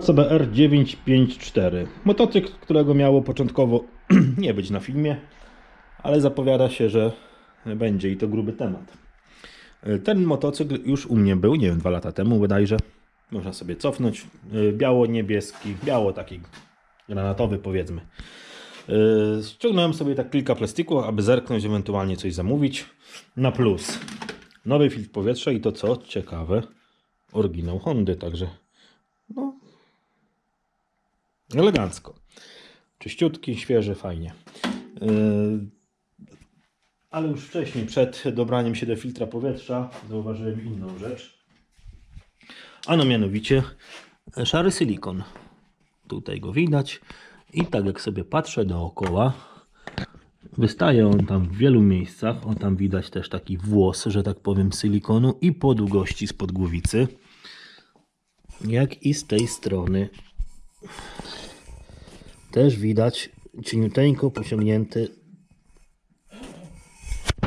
CBR 954. Motocykl, którego miało początkowo nie być na filmie, ale zapowiada się, że będzie i to gruby temat. Ten motocykl już u mnie był, nie wiem, dwa lata temu bodajże. Można sobie cofnąć. Biało-niebieski, biało taki granatowy powiedzmy. Yy, Ściągnąłem sobie tak kilka plastików, aby zerknąć, ewentualnie coś zamówić. Na plus. Nowy filtr powietrza i to co ciekawe, oryginał Hondy, także no elegancko. Czyściutki, świeży, fajnie. Yy, Ale już wcześniej, przed dobraniem się do filtra powietrza, zauważyłem inną rzecz. Ano mianowicie e, szary silikon. Tutaj go widać. I tak jak sobie patrzę dookoła, wystaje on tam w wielu miejscach. O tam widać też taki włos, że tak powiem, silikonu i po długości spod głowicy. Jak i z tej strony też widać cieniuteńko pociągnięty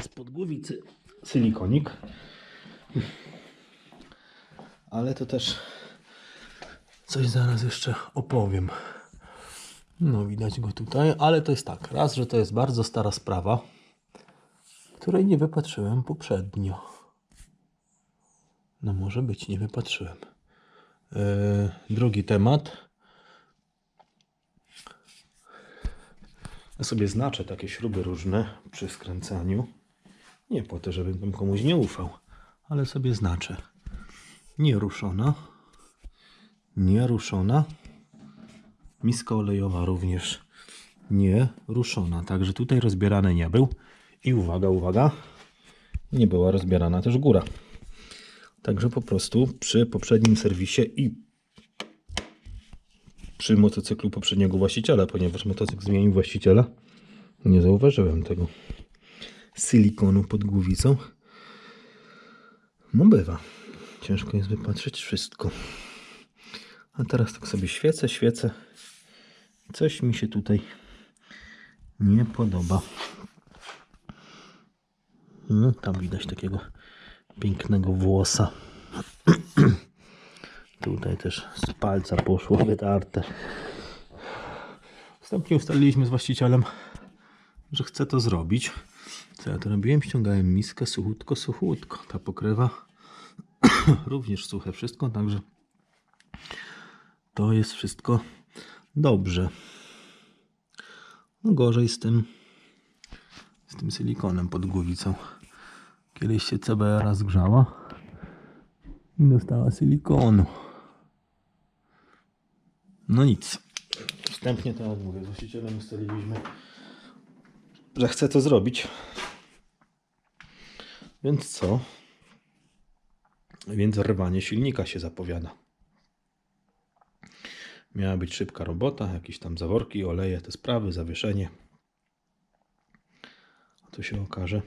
spod głowicy silikonik. Ale to też coś zaraz jeszcze opowiem. No widać go tutaj, ale to jest tak. Raz, że to jest bardzo stara sprawa, której nie wypatrzyłem poprzednio. No może być, nie wypatrzyłem. Yy, drugi temat. Sobie znaczę takie śruby różne przy skręcaniu. Nie po to, żebym tam komuś nie ufał, ale sobie znaczę. Nieruszona. Nieruszona. Miska olejowa również nie ruszona. Także tutaj rozbierany nie był. I uwaga, uwaga, nie była rozbierana też góra. Także po prostu przy poprzednim serwisie i przy motocyklu poprzedniego właściciela, ponieważ motocykl zmienił właściciela, nie zauważyłem tego silikonu pod głowicą. No bywa. Ciężko jest wypatrzeć wszystko. A teraz tak sobie świecę, świecę. Coś mi się tutaj nie podoba. No, tam widać takiego pięknego włosa. Tutaj też z palca poszło wytarte. Wstępnie ustaliliśmy z właścicielem, że chcę to zrobić. Co ja to robiłem? Ściągałem miskę suchutko, suchutko. Ta pokrywa również suche wszystko, także to jest wszystko dobrze. No gorzej z tym z tym silikonem pod głowicą. Kiedyś się CBR zgrzała i dostała silikonu. No nic. Wstępnie to jak mówię, z właścicielem ustaliliśmy, że chcę to zrobić. Więc co? Więc rwanie silnika się zapowiada. Miała być szybka robota, jakieś tam zaworki, oleje, te sprawy, zawieszenie. A tu się okaże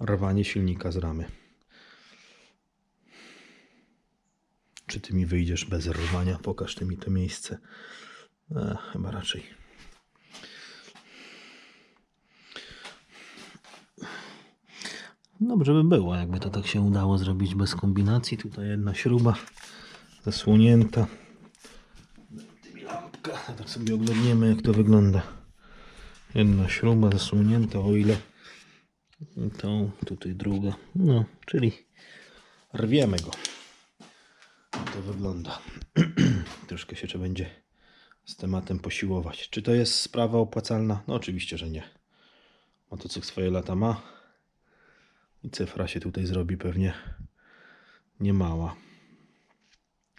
rwanie silnika z ramy. Czy ty mi wyjdziesz bez rwania? Pokaż ty mi to miejsce. E, chyba raczej. Dobrze by było, jakby to tak się udało zrobić bez kombinacji. Tutaj jedna śruba zasłonięta. Lampkę. Tak sobie oglądniemy, jak to wygląda. Jedna śruba zasłonięta, o ile tą, tutaj druga. No, czyli rwiemy go. To wygląda. Troszkę się trzeba będzie z tematem posiłować. Czy to jest sprawa opłacalna? No oczywiście, że nie. Motocykl swoje lata ma. I cyfra się tutaj zrobi pewnie niemała.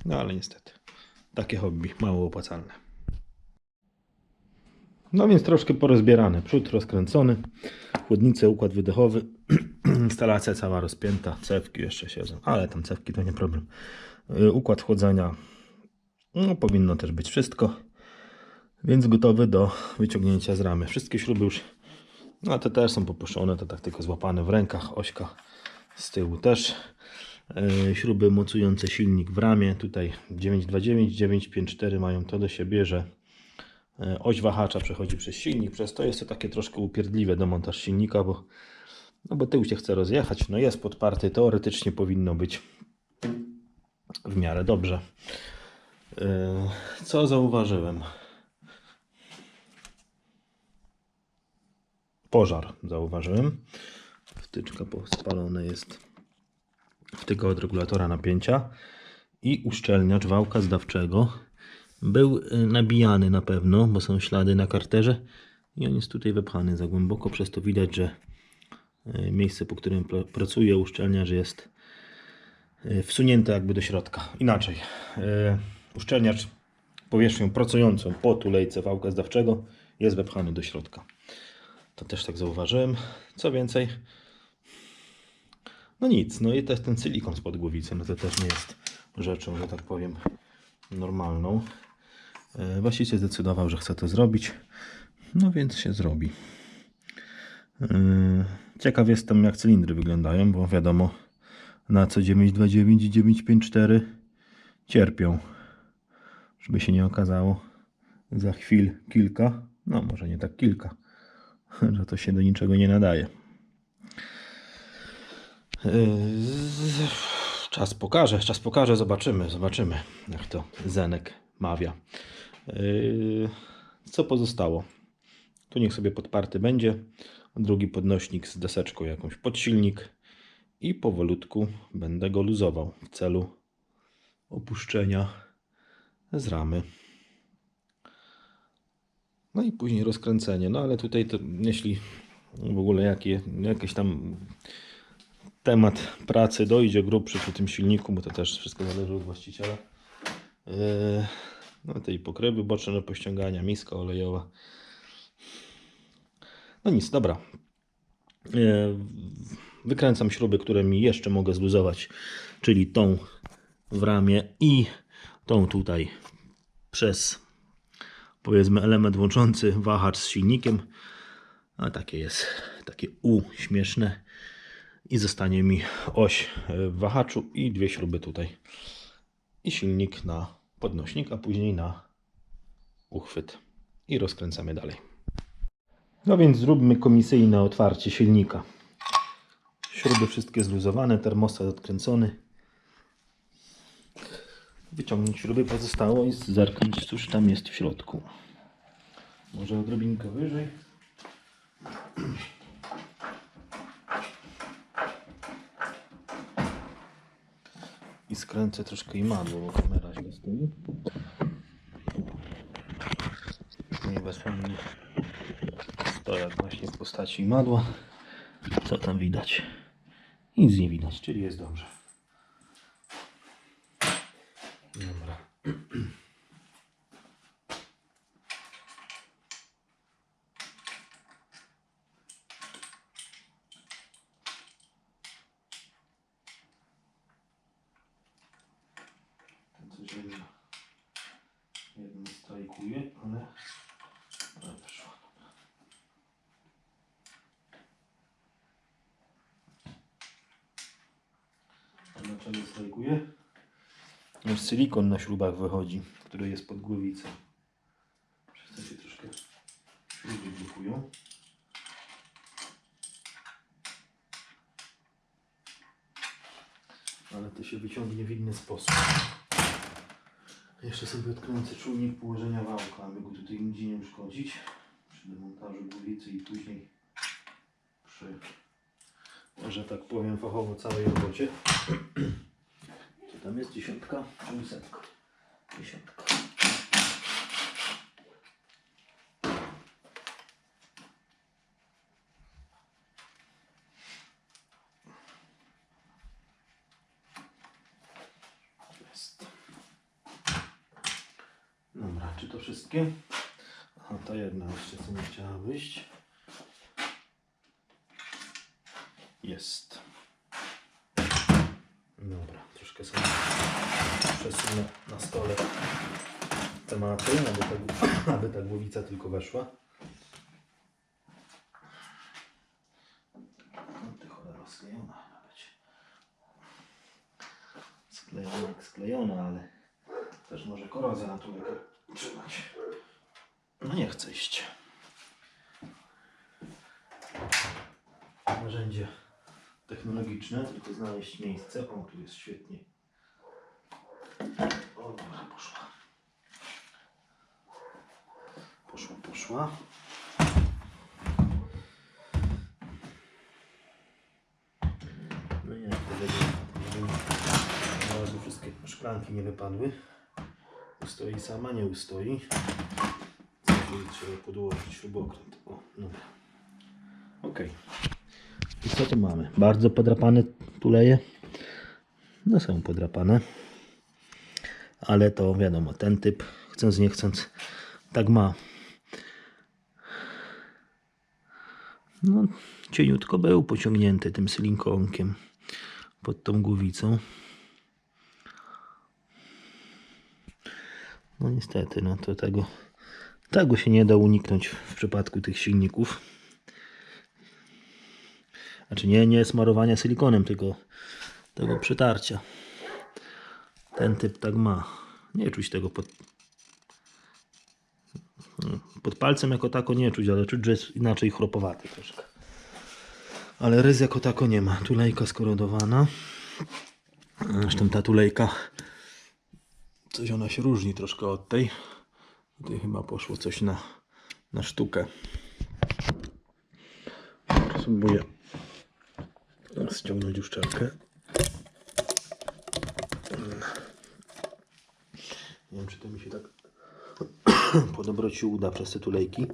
No ale niestety. Takie hobby, mało opłacalne. No więc troszkę porozbierane. Przód rozkręcony, chłodnice, układ wydechowy, instalacja cała rozpięta, cewki jeszcze siedzą, ale tam cewki to nie problem. Y, Układ chłodzenia, no powinno też być wszystko, więc gotowy do wyciągnięcia z ramy. Wszystkie śruby już, no te też są popuszczone, to tak tylko złapane w rękach, ośka z tyłu też. Y, Śruby mocujące silnik w ramię, tutaj 929, 954 mają to do siebie, że E, Oś wahacza przechodzi przez silnik, przez to jest to takie troszkę upierdliwe do montaż silnika, bo, no bo tył się chce rozjechać, no jest podparty, teoretycznie powinno być w miarę dobrze. E, Co zauważyłem? Pożar zauważyłem. Wtyczka spalona jest wtyka od regulatora napięcia i uszczelniacz wałka zdawczego był y, nabijany na pewno, bo są ślady na karterze i on jest tutaj wepchany za głęboko, przez to widać, że y, miejsce, po którym pr- pracuje uszczelniacz jest wsunięte jakby do środka. Inaczej, y, uszczelniacz powierzchnią pracującą po tulejce wałka zdawczego jest wepchany do środka. To też tak zauważyłem. Co więcej, no nic, no i też ten silikon spod głowicy, no to też nie jest rzeczą, że tak powiem, normalną. E, Właściciel zdecydował, że chce to zrobić, no więc się zrobi. Ciekaw jestem, jak cylindry wyglądają, bo wiadomo, na co 929 i 954 cierpią. Żeby się nie okazało za chwil kilka, no może nie tak kilka, że to się do niczego nie nadaje. Yy, Czas pokaże, czas pokaże, zobaczymy, zobaczymy, jak to Zenek mawia. Yy, Co pozostało? Tu niech sobie podparty będzie. Drugi podnośnik z deseczką jakąś pod silnik i powolutku będę go luzował w celu opuszczenia z ramy. No i później rozkręcenie. No ale tutaj to jeśli w ogóle jakie, jakieś tam temat pracy dojdzie grubszy przy tym silniku, bo to też wszystko zależy od właściciela. Yy, No tej pokrywy boczne do pościągania, miska olejowa. No nic, dobra. Yy, Wykręcam śruby, które mi jeszcze mogę zluzować, czyli tą w ramię i tą tutaj przez powiedzmy element łączący wahacz z silnikiem. A takie jest, takie U śmieszne. I zostanie mi oś w wahaczu i dwie śruby tutaj. I silnik na podnośnik, a później na uchwyt. I rozkręcamy dalej. No więc zróbmy komisyjne otwarcie silnika. Śruby wszystkie zluzowane, termostat odkręcony. Wyciągnąć śruby pozostało i zerknąć cóż tam jest w środku. Może odrobinkę wyżej. I skręcę troszkę imadło, bo kamera źle stoi. Nie bezsłonny stojak właśnie w postaci imadła. Co tam widać? Nic nie widać, czyli jest dobrze. Dobra. Ten coś jeden, jeden strajkuje, ale, ale wyszło. A dlaczego strajkuje? Już silikon na śrubach wychodzi, który jest pod głowicą. Przez to się troszkę śruby blokują. Ale to się wyciągnie w inny sposób. Jeszcze sobie odkręcę czujnik położenia wałka, aby go tutaj nigdzie nie uszkodzić. Przy demontażu głowicy i później przy, że tak powiem, fachowo całej robocie. Tam jest dziesiątka? Czy ósemka? Dziesiątka. Jest. Dobra, czy to wszystkie? Aha, ta jedna jeszcze co nie chciała wyjść. Jest. Troszkę sobie przesunę na stole tematy, aby ta, aby ta głowica tylko weszła. No ty cholera sklejona ma. Sklejona jak sklejona, ale też może korozja na trójkę trzymać. No nie chce iść. Narzędzie technologiczne, tylko znaleźć miejsce. O, tu jest świetnie. O, dobra, poszła. Poszła. No i jak to razu wszystkie szklanki nie wypadły. Ustoi sama, nie ustoi. Trzeba podłożyć śrubokręt. O, dobra. No. Ok. I co tu mamy? Bardzo podrapane tuleje. No są podrapane. Ale to wiadomo, ten typ, chcąc nie chcąc, tak ma. No, cieniutko był pociągnięty tym silikonkiem pod tą głowicą. No niestety, no to tego, tego się nie da uniknąć w przypadku tych silników. Znaczy nie, nie smarowania silikonem, tylko tego przytarcia. Ten typ tak ma. Nie czuć tego pod, pod palcem jako tako nie czuć, ale czuć, że jest inaczej chropowaty troszkę. Ale rys jako tako nie ma. Tulejka skorodowana. Zresztą ta tulejka coś ona się różni troszkę od tej. Tutaj chyba poszło coś na, na sztukę. Spróbuję ściągnąć uszczelkę. Nie wiem, czy to mi się tak po dobroci uda przez te tulejki.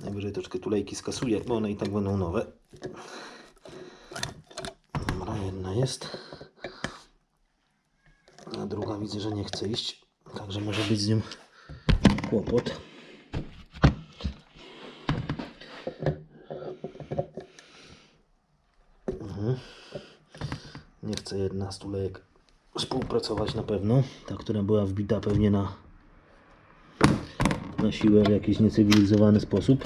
Najwyżej troszkę tulejki skasuję, bo one i tak będą nowe. Dobra, jedna jest. A druga widzę, że nie chce iść. Także może być z nią kłopot. Mhm. Nie chce jedna z tulejek współpracować na pewno. Ta, która była wbita pewnie na, na siłę w jakiś niecywilizowany sposób.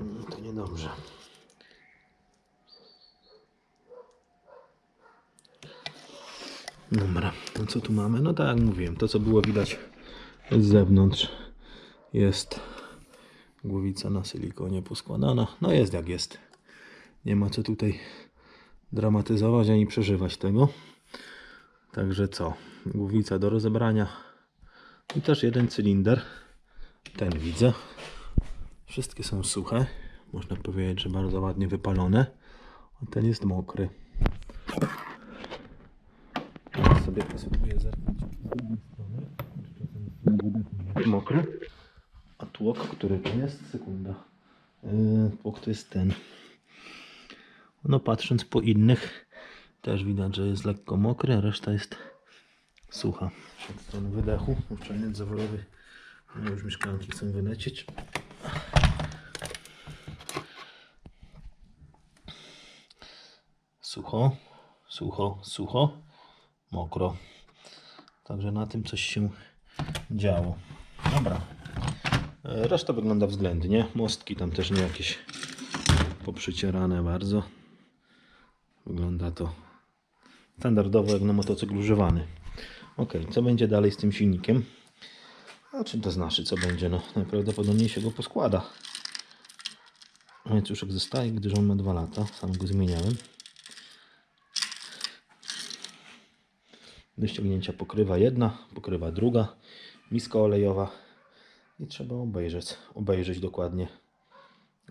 Mm, To niedobrze. Dobra, to co tu mamy? No tak jak mówiłem, to co było widać z zewnątrz jest głowica na silikonie poskładana. No jest jak jest. Nie ma co tutaj dramatyzować ani przeżywać tego. Także co? Głowica do rozebrania. I też jeden cylinder. Ten widzę. Wszystkie są suche. Można powiedzieć, że bardzo ładnie wypalone. A ten jest mokry. Sobie Tłok, który to jest? Sekunda. Yy, tłok to jest ten. No patrząc po innych też widać, że jest lekko mokry, a reszta jest sucha. Od strony wydechu, uszczelniacz zaworowy. No już mi szklanki chcą wylecieć. Sucho, sucho, sucho, mokro. Także na tym coś się działo. Dobra. Reszta wygląda względnie. Mostki tam też nie jakieś poprzycierane bardzo. Wygląda to standardowo jak na motocykl używany. Ok, co będzie dalej z tym silnikiem? A czym to znaczy, co będzie? No, najprawdopodobniej się go poskłada. Łańcuszek zostaje, gdyż on ma 2 lata. Sam go zmieniałem. Do ściągnięcia pokrywa jedna, pokrywa druga, miska olejowa i trzeba obejrzeć, obejrzeć dokładnie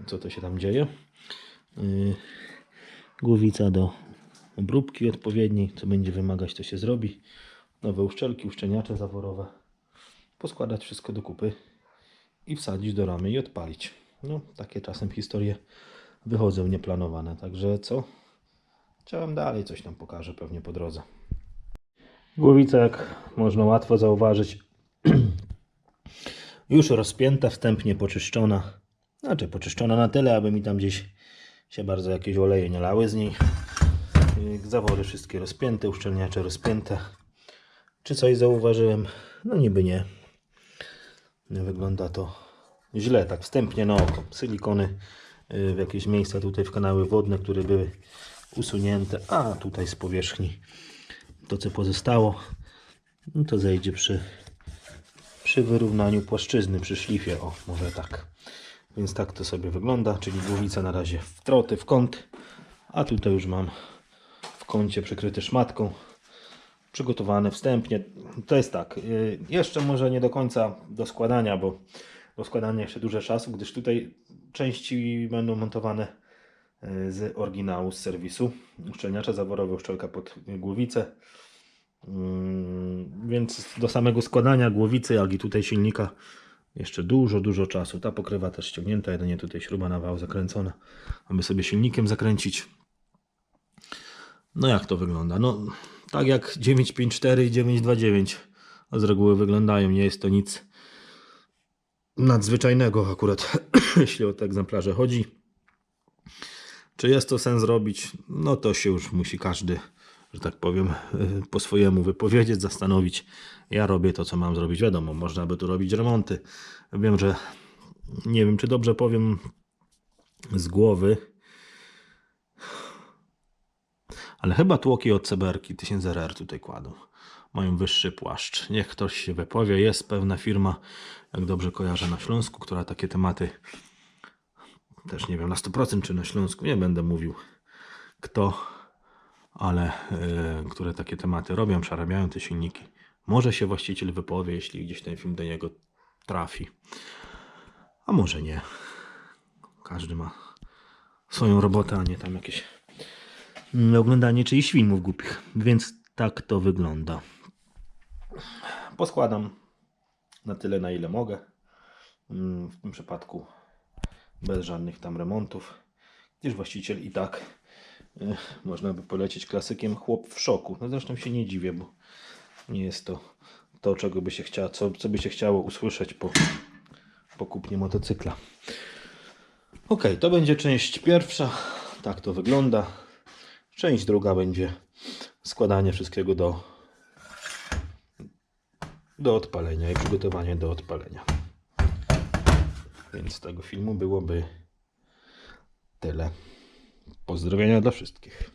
co to się tam dzieje. Yy, głowica do obróbki odpowiedniej, co będzie wymagać to się zrobi. Nowe uszczelki, uszczelniacze zaworowe. Poskładać wszystko do kupy i wsadzić do ramy i odpalić. No, takie czasem historie wychodzą nieplanowane, także co? Chciałem dalej coś tam pokażę pewnie po drodze. Głowica, jak można łatwo zauważyć, już rozpięta, wstępnie poczyszczona. Znaczy poczyszczona na tyle, aby mi tam gdzieś się bardzo jakieś oleje nie lały z niej. Yy, Zawory wszystkie rozpięte, uszczelniacze rozpięte. Czy coś zauważyłem? No niby nie. Nie wygląda to źle, tak wstępnie na oko. Silikony yy, w jakieś miejsca tutaj w kanały wodne, które były usunięte, a tutaj z powierzchni to co pozostało, no to zejdzie przy, przy wyrównaniu płaszczyzny, przy szlifie, o może tak. Więc tak to sobie wygląda, czyli głowica na razie w troty, w kąt, a tutaj już mam w kącie przykryty szmatką. Przygotowane wstępnie. To jest tak, y, jeszcze może nie do końca do składania, bo do składania jeszcze dużo czasu, gdyż tutaj części będą montowane y, z oryginału, z serwisu. Uszczelniacze zaworowe, uszczelka pod głowicę. Mm, Więc do samego składania głowicy, jak i tutaj silnika jeszcze dużo, dużo czasu. Ta pokrywa też ściągnięta, jedynie tutaj śruba na wał zakręcona, aby sobie silnikiem zakręcić. No jak to wygląda? No tak jak 954 i 929 z reguły wyglądają. Nie jest to nic nadzwyczajnego akurat, jeśli o te egzemplarze chodzi. Czy jest to sens robić? No to się już musi każdy, że tak powiem, po swojemu wypowiedzieć, zastanowić. Ja robię to, co mam zrobić. Wiadomo, można by tu robić remonty. Wiem, że nie wiem, czy dobrze powiem z głowy, ale chyba tłoki od Ceberki 1000RR tutaj kładą. Mają wyższy płaszcz. Niech ktoś się wypowie. Jest pewna firma, jak dobrze kojarzę, na Śląsku, która takie tematy też nie wiem na 100% czy na Śląsku, nie będę mówił kto, ale y, które takie tematy robią, przerabiają te silniki. Może się właściciel wypowie, jeśli gdzieś ten film do niego trafi. A może nie. Każdy ma swoją robotę, a nie tam jakieś oglądanie czyichś filmów głupich. Więc tak to wygląda. Poskładam na tyle, na ile mogę. Mm, W tym przypadku bez żadnych tam remontów. Gdyż właściciel i tak e, można by polecieć klasykiem chłop w szoku. No zresztą się nie dziwię, bo nie jest to to, czego by się chciało, co, co by się chciało usłyszeć po, po kupnie motocykla. Ok, to będzie część pierwsza. Tak to wygląda. Część druga będzie składanie wszystkiego do, do odpalenia i przygotowanie do odpalenia. Więc z tego filmu byłoby tyle. Pozdrowienia dla wszystkich.